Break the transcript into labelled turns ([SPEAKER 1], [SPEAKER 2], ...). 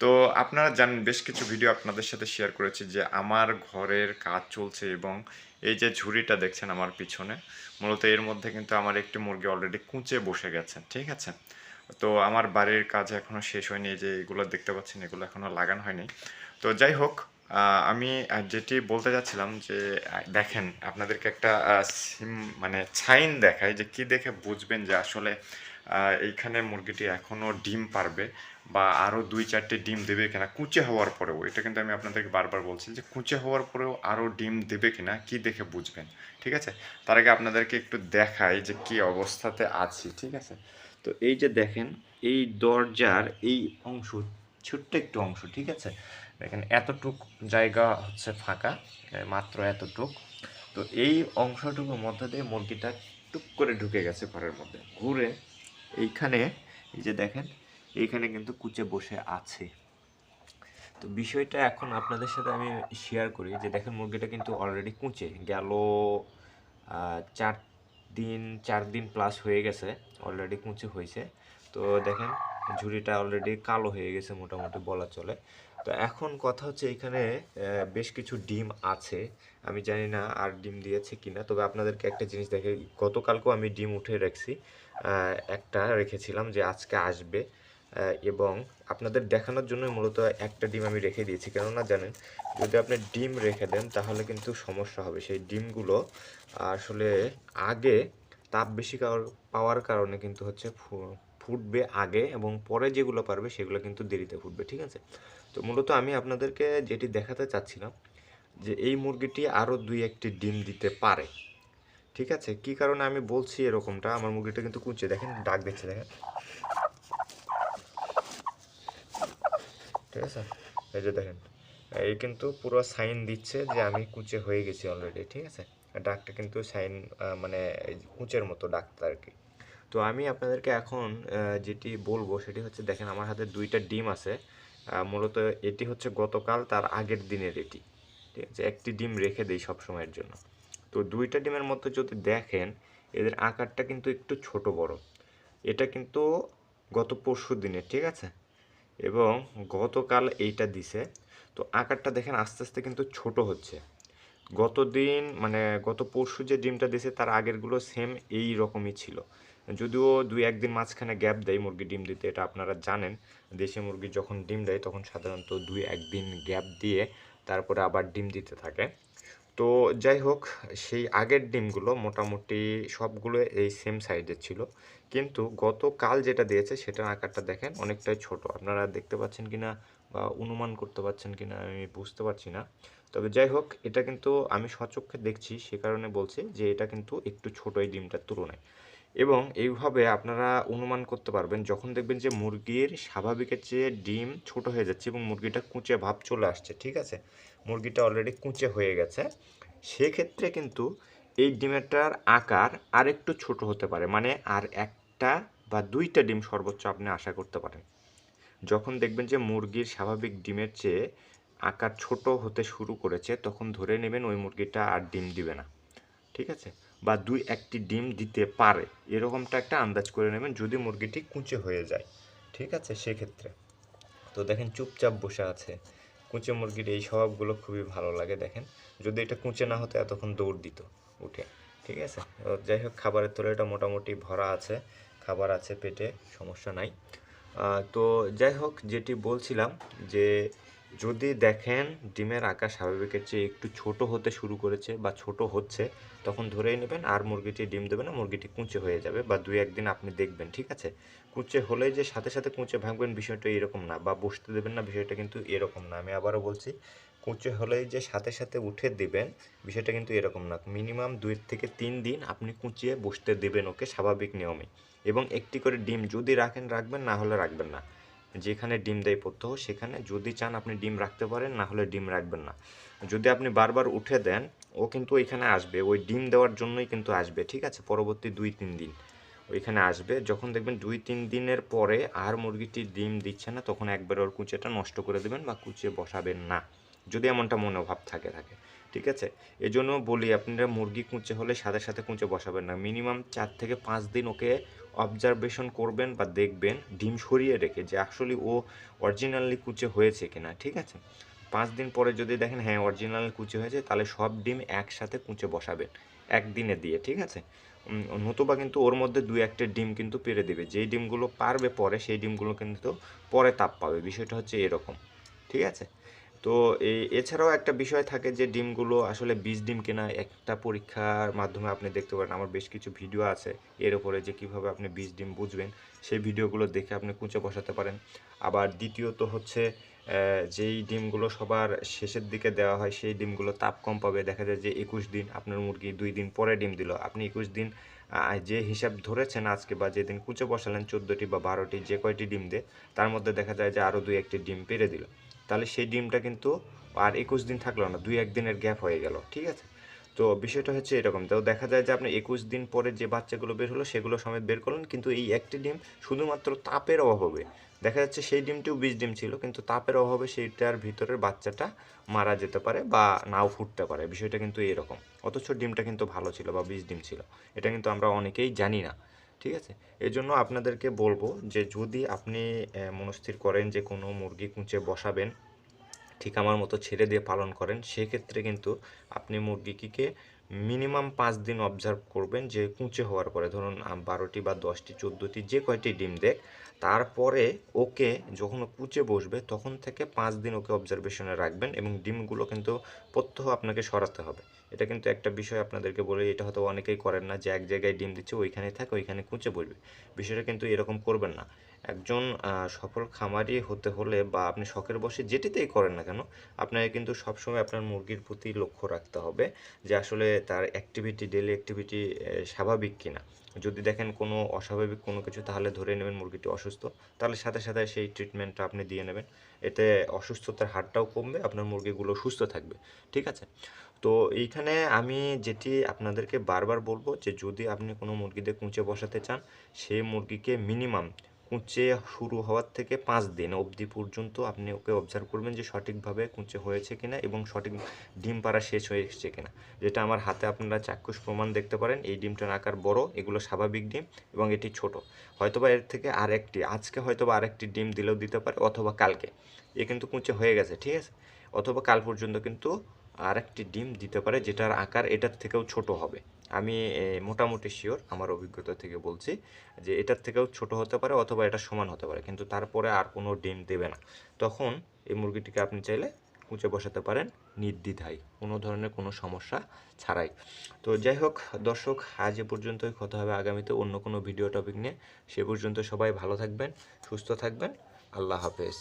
[SPEAKER 1] তো আপনারা জানেন, বেশ কিছু ভিডিও আপনাদের সাথে শেয়ার করেছি যে আমার ঘরের কাজ চলছে এবং এই যে ঝুড়িটা দেখছেন আমার পিছনে, মূলত এর মধ্যে কিন্তু আমার একটি মুরগি অলরেডি কুঁচে বসে গেছে, ঠিক আছে? তো আমার বাড়ির কাজ এখনও শেষ হয়নি যে এগুলো দেখতে পাচ্ছেন, এগুলো এখনও লাগানো হয়নি। তো যাই হোক আমি যেটি বলতে যাচ্ছিলাম যে দেখেন, আপনাদেরকে একটা সিম মানে সাইন দেখায় যে কি দেখে বুঝবেন যে আসলে এইখানে মুরগিটি এখনও ডিম পারবে বা আরও দুই চারটে ডিম দেবে কিনা, কুচে হওয়ার পরেও, এটা কিন্তু আমি আপনাদেরকে বারবার বলছি যে কুচে হওয়ার পরেও আরও ডিম দেবে কিনা, কি দেখে বুঝবেন, ঠিক আছে? তার আগে আপনাদেরকে একটু দেখাই যে কি অবস্থাতে আছি, ঠিক আছে? তো এই যে দেখেন, এই দরজার এই অংশ, ছোট্ট একটু অংশ, ঠিক আছে? দেখেন, এতটুক জায়গা হচ্ছে ফাঁকা মাত্র এতটুক। তো এই অংশটুকুর মধ্যে দিয়ে মুরগিটা টুক করে ঢুকে গেছে ঘরের মধ্যে। ঘুরে এইখানে, এই যে দেখেন, এইখানে কিন্তু কুচে বসে আছে। তো বিষয়টা এখন আপনাদের সাথে আমি শেয়ার করি যে দেখেন মুরগিটা কিন্তু অলরেডি কুঁচে, গেল চার দিন চার দিন প্লাস হয়ে গেছে অলরেডি কুঁচে হয়েছে। তো দেখেন ঝুড়িটা অলরেডি কালো হয়ে গেছে মোটামুটি বলা চলে। তো এখন কথা হচ্ছে এখানে বেশ কিছু ডিম আছে। আমি জানি না আর ডিম দিয়েছে কিনা, তবে আপনাদেরকে একটা জিনিস দেখে, গতকালকেও আমি ডিম উঠে রাখছি। একটা রেখেছিলাম যে আজকে আসবে। এবং আপনাদের দেখানোর জন্য মূলত একটা ডিম আমি রেখে দিয়েছি। কেননা জানেন, যদি আপনি ডিম রেখে দেন, তাহলে কিন্তু সমস্যা হবে। সেই ডিমগুলো আসলে আগে তাপ বেশি পাওয়ার কারণে কিন্তু হচ্ছে ফুটবে আগে এবং পরে যেগুলো পারবে সেগুলো কিন্তু দেরিতে ফুটবে, ঠিক আছে? তো মূলত আমি আপনাদেরকে যেটি দেখাতে চাচ্ছিলাম যে এই মুরগিটি আরও দুই একটি ডিম দিতে পারে, ঠিক আছে? কি কারণে আমি বলছি এরকমটা? আমার মুরগিটা কিন্তু কুচে, দেখেন ডাক দিচ্ছে, দেখেন। ঠিক আছে? এই যে দেখেন, এই কিন্তু পুরো সাইন দিচ্ছে যে আমি কুচে হয়ে গেছি অলরেডি, ঠিক আছে? ডাকটা কিন্তু সাইন মানে কুচের মতো ডাকটা আর কি। তো আমি আপনাদেরকে এখন যেটি বলব সেটি হচ্ছে, দেখেন আমার হাতে দুইটা ডিম আছে। মূলত এটি হচ্ছে গতকাল, তার আগের দিনের এটি। ঠিক আছে? একটি ডিম রেখে দেই সব সময়ের জন্য। তো দুইটা ডিমের মধ্যে যদি দেখেন, এদের আকারটা কিন্তু একটু ছোট বড়। এটা কিন্তু গত পরশু দিনের, ঠিক আছে? এবং গতকাল এইটা দিছে। তো আকারটা দেখেন আস্তে আস্তে কিন্তু ছোট হচ্ছে। গতদিন মানে গত পরশু যে ডিমটা দিছে, তার আগেরগুলো সেম এই রকমই ছিল। যদিও দুই একদিন মাঝখানে গ্যাপ দেয় মুরগি ডিম দিতে, এটা আপনারা জানেন। দেশি মুরগি যখন ডিম দেয়, তখন সাধারণত দুই একদিন গ্যাপ দিয়ে তারপরে আবার ডিম দিতে থাকে। তো যাই হোক, সেই আগের ডিমগুলো মোটামুটি সবগুলো এই সেম সাইজের ছিল। কিন্তু গতকাল যেটা দিয়েছে, সেটার আকারটা দেখেন অনেকটাই ছোট। আপনারা দেখতে পাচ্ছেন কিনা বা অনুমান করতে পারছেন কিনা, আমি বুঝতে পারছি না। তবে যাই হোক, এটা কিন্তু আমি সচক্ষে দেখছি, সে কারণে বলছি যে এটা কিন্তু একটু ছোট এই ডিমটার তুলনায়। এবং এইভাবে আপনারা অনুমান করতে পারবেন, যখন দেখবেন যে মুরগির স্বাভাবিকের চেয়ে ডিম ছোট হয়ে যাচ্ছে এবং মুরগিটা কুঁচে ভাব চলে আসছে, ঠিক আছে? মুরগিটা অলরেডি কুঁচে হয়ে গেছে। সেক্ষেত্রে কিন্তু এই ডিমেরটার আকার আরেকটু ছোট হতে পারে মানে আর একটা বা দুইটা ডিম সর্বোচ্চ আপনি আশা করতে পারেন। যখন দেখবেন যে মুরগির স্বাভাবিক ডিমের চেয়ে আকার ছোট হতে শুরু করেছে, তখন ধরে নেবেন ওই মুরগিটা আর ডিম দিবে না, ঠিক আছে? বা দুই একটি ডিম দিতে পারে। এরকমটা একটা আন্দাজ করে নেবেন যদি মুরগিটি কুঁচে হয়ে যায়। ঠিক আছে? সেক্ষেত্রে। তো দেখেন চুপচাপ বসে আছে। কুঁচে মুরগির এই স্বভাবগুলো খুবই ভালো লাগে, দেখেন। যদি এটা কুঁচে না হতো এতক্ষণ দৌড় দিত উঠে। ঠিক আছে? যাই হোক, খাবারের তলাটা মোটামুটি ভরা আছে। খাবার আছে পেটে, সমস্যা নাই। তো যাই হোক, যেটি বলছিলাম যে যদি দেখেন ডিমের আকার স্বাভাবিকের চেয়ে একটু ছোট হতে শুরু করেছে বা ছোট হচ্ছে, তখন ধরেই নেবেন আর মুরগিটি ডিম দেবে না, মুরগিটি কুঁচে হয়ে যাবে বা দুই একদিন আপনি দেখবেন, ঠিক আছে? কুঁচে হলেই যে সাথে সাথে কুঁচে ভাঙবেন বিষয়টা এরকম না বা বসতে দেবেন না, বিষয়টা কিন্তু এরকম না। আমি আবারও বলছি, কুঁচে হলেই যে সাথে সাথে উঠে দিবেন, বিষয়টা কিন্তু এরকম না। মিনিমাম দুই থেকে তিন দিন আপনি কুঁচিয়ে বসতে দেবেন ওকে স্বাভাবিক নিয়মে। এবং একটি করে ডিম যদি রাখেন, রাখবেন, না হলে রাখবেন না। যেখানে ডিম দেয় প্রত্যহ সেখানে যদি চান আপনি ডিম রাখতে পারেন, না হলে ডিম রাখবেন না। যদি আপনি বারবার উঠে দেন, ও কিন্তু ওইখানে আসবে। ওই ডিম দেওয়ার জন্যই কিন্তু আসবে, ঠিক আছে? পরবর্তী দুই, তিন দিন ওইখানে আসবে। যখন দেখবেন দুই, তিন দিনের পরে আর মুরগিটি ডিম দিচ্ছে না, তখন একবার ওর কুচেটা নষ্ট করে দেবেন বা কুচে বসাবেন না, যদি এমনটা মনোভাব থাকে থাকে, ঠিক আছে? এজন্য বলি, আপনারা মুরগি কুঁচে হলে সাথে সাথে কুঁচে বসাবেন না। মিনিমাম চার থেকে পাঁচ দিন ওকে অবজারভেশন করবেন বা দেখবেন, ডিম সরিয়ে রেখে যে আসলে ও অরিজিনালি কুচে হয়েছে কিনা, ঠিক আছে? পাঁচ দিন পরে যদি দেখেন হ্যাঁ অরিজিনাল কুচে হয়েছে, তাহলে সব ডিম একসাথে কুচে বসাবেন, একদিনে দিয়ে, ঠিক আছে? নতুবা কিন্তু ওর মধ্যে দুই একটা ডিম কিন্তু পেরে দেবে। যেই ডিমগুলো পারবে পরে, সেই ডিমগুলো কিন্তু পরে তাপ পাবে। বিষয়টা হচ্ছে এরকম, ঠিক আছে? তো এই এছাড়াও একটা বিষয় থাকে যে ডিমগুলো আসলে বীজ ডিম কেনা একটা পরীক্ষার মাধ্যমে আপনি দেখতে পারেন। আমার বেশ কিছু ভিডিও আছে এর উপরে যে কীভাবে আপনি বীজ ডিম বুঝবেন। সেই ভিডিওগুলো দেখে আপনি কুচে বসাতে পারেন। আবার দ্বিতীয়ত হচ্ছে যেই ডিমগুলো সবার শেষের দিকে দেওয়া হয় সেই ডিমগুলো তাপ কম পাবে। দেখা যায় যে একুশ দিন আপনার মুরগি দুই দিন পরে ডিম দিল। আপনি একুশ দিন যে হিসাব ধরেছেন আজকে বা যেদিন কুচে বসালেন চোদ্দোটি বা বারোটি যে কয়টি ডিম দেয় তার মধ্যে দেখা যায় যে আরও দুই একটি ডিম পেরে দিল। তাহলে সেই ডিমটা কিন্তু আর একুশ দিন থাকল না, দুই একদিনের গ্যাপ হয়ে গেল, ঠিক আছে? তো বিষয়টা হচ্ছে এরকম, তো দেখা যায় যে আপনি একুশ দিন পরে যে বাচ্চাগুলো বের হলো সেগুলো সমেত বের করলেন, কিন্তু এই একটি ডিম শুধুমাত্র তাপের অভাবে, দেখা যাচ্ছে সেই ডিমটিও বীজ ডিম ছিল, কিন্তু তাপের অভাবে সেইটার ভিতরের বাচ্চাটা মারা যেতে পারে বা নাও ফুটতে পারে, বিষয়টা কিন্তু এরকম অথচ ডিমটা কিন্তু ভালো ছিল বা বীজ ডিম ছিল, এটা কিন্তু আমরা অনেকেই জানি না। ঠিক আছে? এর জন্য আপনাদেরকে বলব যে যদি আপনি মনস্থির করেন যে কোনো মুরগি কুঁচে বসাবেন, ঠিক আমার মতো ছেড়ে দিয়ে পালন করেন, সেক্ষেত্রে কিন্তু আপনি মুরগিকে মিনিমাম পাঁচ দিন অবজার্ভ করবেন যে কুঁচে হওয়ার পরে, ধরুন বারোটি বা দশটি, চোদ্দোটি যে কয়টি ডিম দেখ, তারপরে ওকে যখন কুচে বসবে, তখন থেকে পাঁচ দিন ওকে অবজারভেশনে রাখবেন এবং ডিমগুলো কিন্তু প্রত্যহ আপনাকে সরাতে হবে। এটা কিন্তু একটা বিষয় আপনাদেরকে বলে, এটা হয়তো অনেকেই করেন না যে এক জায়গায় ডিম দিচ্ছে ওইখানে থাকে, ওইখানে কুঁচে বসবে। বিষয়টা কিন্তু এরকম করবেন না। একজন সফল খামারি হতে হলে বা আপনি শখের বসে যেটিতেই করেন না কেন, আপনাকে কিন্তু সবসময় আপনার মুরগির প্রতি লক্ষ্য রাখতে হবে যে আসলে তার অ্যাক্টিভিটি ডেলি অ্যাক্টিভিটি স্বাভাবিক কিনা। যদি দেখেন কোনো অস্বাভাবিক কোনো কিছু, তাহলে ধরে নেবেন মুরগিটি অসুস্থ, তাহলে সাথে সাথে সেই ট্রিটমেন্টটা আপনি দিয়ে নেবেন। এতে অসুস্থতার হারটাও কমবে, আপনার মুরগিগুলো সুস্থ থাকবে, ঠিক আছে? তো এইখানে আমি যেটি আপনাদেরকে বারবার বলব যে যদি আপনি কোনো মুরগিতে কুঁচে বসাতে চান, সেই মুরগিকে মিনিমাম কুঁচে শুরু হওয়ার থেকে পাঁচ দিন অবধি পর্যন্ত আপনি ওকে অবজার্ভ করবেন যে সঠিকভাবে কুঁচে হয়েছে কিনা এবং সঠিক ডিম পাড়া শেষ হয়ে এসছে কিনা। যেটা আমার হাতে আপনারা চাক্ষুষ প্রমাণ দেখতে পারেন, এই ডিমটার আকার বড়, এগুলো স্বাভাবিক ডিম এবং এটি ছোট। হয়তোবা এর থেকে আরেকটি, আজকে হয়তোবা আরেকটি ডিম দিলেও দিতে পারে অথবা কালকে। এ কিন্তু কুঁচে হয়ে গেছে, ঠিক আছে? অথবা কাল পর্যন্ত কিন্তু আরেকটি ডিম দিতে পারে যেটার আকার এটার থেকেও ছোট হবে। আমি মোটামুটি শিওর আমার অভিজ্ঞতা থেকে বলছি যে এটার থেকেও ছোট হতে পারে অথবা এটা সমান হতে পারে, কিন্তু তারপরে আর কোনো ডিম দেবে না। তখন এই মুরগিটিকে আপনি চাইলে কুঁচে বসাতে পারেন নির্দ্বিধায়, কোনো ধরনের কোনো সমস্যা ছাড়াই। তো যাই হোক, দর্শক, আজ এ পর্যন্তই, কথা হবে আগামীতে অন্য কোনো ভিডিও টপিক নিয়ে। সে পর্যন্ত সবাই ভালো থাকবেন, সুস্থ থাকবেন, আল্লাহ হাফেজ।